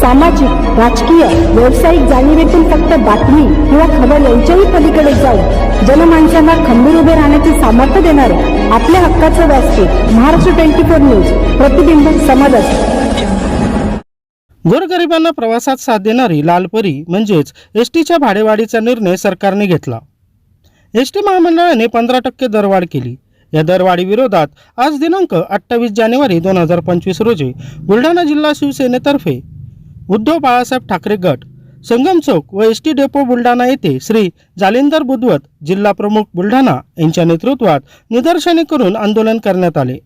सामाजिक राजकीय व्यावसायिक जाणीवेतून फक्त बातमी किंवा खबर यांच्याही पलीकडे जाऊन जनमानसांना खंबीर उभे राहण्याचे सामर्थ्य देणारे आपल्या हक्काचं व्यासपीठ महाराष्ट्र ट्वेंटी फोर न्यूज प्रतिबिंब समाजाचे. गोरगरिबांना प्रवासात साथ देणारी लालपरी म्हणजेच एस टीच्या भाडेवाढीचा निर्णय सरकारने घेतला. एस टी महामंडळाने पंधरा टक्के दरवाढ केली. या दरवाढी विरोधात आज दिनांक अठ्ठावीस जानेवारी दोन हजार पंचवीस रोजी बुलढाणा जिल्हा शिवसेनेतर्फे उद्धव बाळासाहेब ठाकरे गट संगम चौक व एस टी डेपो बुलढाणा येथे श्री जालिंदर बुधवत जिल्हा प्रमुख बुलढाणा यांच्या नेतृत्वात निदर्शने करून आंदोलन करण्यात आले.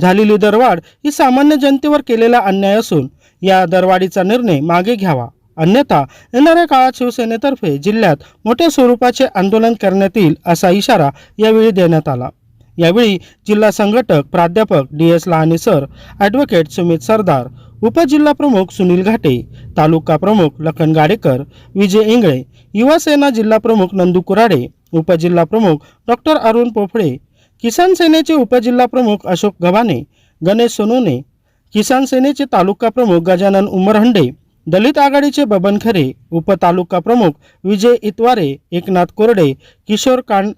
झालेली दरवाढ ही सामान्य जनतेवर केलेला अन्याय असून या दरवाढीचा निर्णय मागे घ्यावा. अन्यथा येणाऱ्या काळात शिवसेनेतर्फे जिल्ह्यात मोठ्या स्वरूपाचे आंदोलन करण्यात येईल असा इशारा यावेळी देण्यात आला. यावेळी जिल्हा संघटक प्राध्यापक D S Lahane sir advocate Sumit Sardar उपजिल्हा प्रमुख सुनील घाटे तालुका प्रमुख लखन गाडेकर विजय इंगळे युवा सेना जिल्हा प्रमुख नंदू कुराडे उपजिल्हा प्रमुख डॉक्टर अरुण पोफळे किसान सेनेचे उपजिल्हा प्रमुख अशोक गव्हाणे गणेश सोनोने किसान सेनेचे तालुका प्रमुख गजानन उमरहंडे दलित आघाडीचे बबन खरे उपतालुका प्रमुख विजय इतवारे एकनाथ कोरडे किशोर कान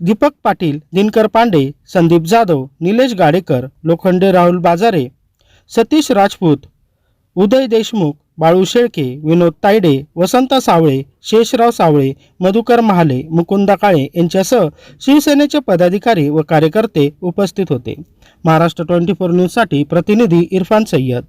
दीपक पाटील दिनकर पांडे संदीप जाधव निलेश गाडेकर लोखंडे राहुल बाजारे सतीश राजपूत उदय देशमुख बाळू शेळके विनोद तायडे वसंत सावळे शेषराव सावळे मधुकर महाले मुकुंदा काळे यांच्यासह शिवसेनेचे पदाधिकारी व कार्यकर्ते उपस्थित होते. महाराष्ट्र ट्वेंटी फोर न्यूजसाठी प्रतिनिधी इरफान सय्यद.